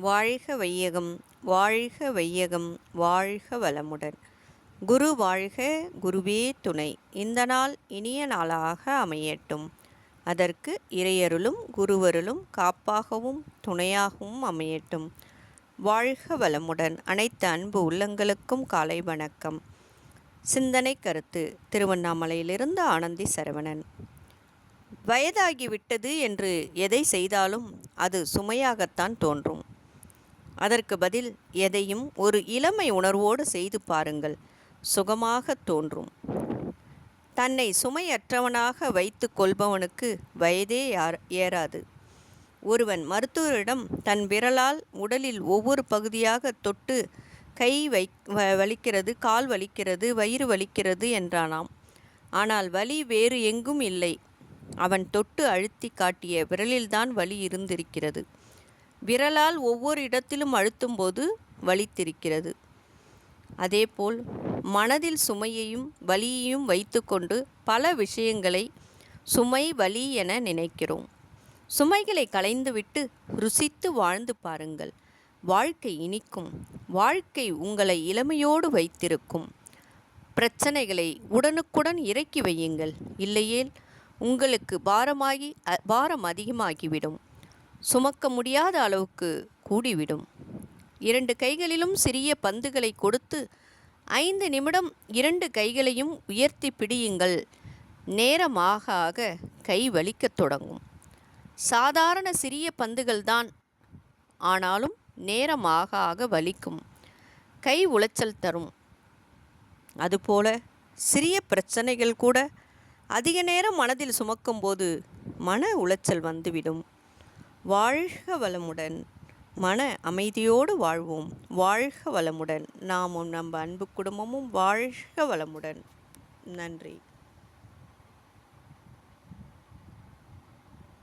வாழ்க வையகம் வாழ்க வையகம் வாழ்க வளமுடன். குரு வாழ்க குருவே துணை. இந்த நாள் இனிய நாளாக அமையட்டும். அதற்கு இறையருளும் குருவருளும் காப்பாகவும் துணையாகவும் அமையட்டும். வாழ்க வளமுடன். அனைத்து அன்பு உள்ளங்களுக்கும் காலை வணக்கம். சிந்தனை கருத்து திருவண்ணாமலையிலிருந்து ஆனந்தி சரவணன். வயதாகிவிட்டது என்று எதை செய்தாலும் அது சுமையாகத்தான் தோன்றும். அதற்கு பதில் எதையும் ஒரு இளமை உணர்வோடு செய்து பாருங்கள் சுகமாக தோன்றும். தன்னை சுமையற்றவனாக வைத்து கொள்பவனுக்கு வயதே யார் ஏறாது. ஒருவன் மருத்துவரிடம் தன் விரலால் உடலில் ஒவ்வொரு பகுதியாக தொட்டு கை வை வலிக்கிறது கால் வலிக்கிறது வயிறு வலிக்கிறது என்றானாம். ஆனால் வலி வேறு எங்கும் இல்லை. அவன் தொட்டு அழுத்தி காட்டிய விரலில்தான் வலி இருந்திருக்கிறது. விரலால் ஒவ்வொரு இடத்திலும் அழுத்தும்போது வலித்திருக்கிறது. அதேபோல் மனதில் சுமையையும் வலியையும் வைத்துக்கொண்டு பல விஷயங்களை சுமை வலி என நினைக்கிறோம். சுமைகளை களைந்துவிட்டு ருசித்து வாழ்ந்து பாருங்கள். வாழ்க்கை இனிக்கும். வாழ்க்கை உங்களை இளமையோடு வைத்திருக்கும். பிரச்சனைகளை உடனுக்குடன் இறக்கி வையுங்கள். இல்லையேல் உங்களுக்கு பாரமாகி பாரம் அதிகமாகிவிடும். சுமக்க முடியாத அளவுக்கு கூடிவிடும். இரண்டு கைகளிலும் சிறிய பந்துகளை கொடுத்து ஐந்து நிமிடம் இரண்டு கைகளையும் உயர்த்தி பிடியுங்கள். நேரமாக ஆக கை வலிக்கத் தொடங்கும். சாதாரண சிறிய பந்துகள்தான் ஆனாலும் நேரமாக ஆக வலிக்கும். கை உளைச்சல் தரும். அதுபோல சிறிய பிரச்சனைகள் கூட அதிக நேரம் மனதில் சுமக்கும்போது மன உளைச்சல் வந்துவிடும். வாழ்க வளமுடன். மன அமைதியோடு வாழ்வோம். வாழ்க வளமுடன். நாமும் நம்ம அன்பு குடும்பமும் வாழ்க வளமுடன். நன்றி.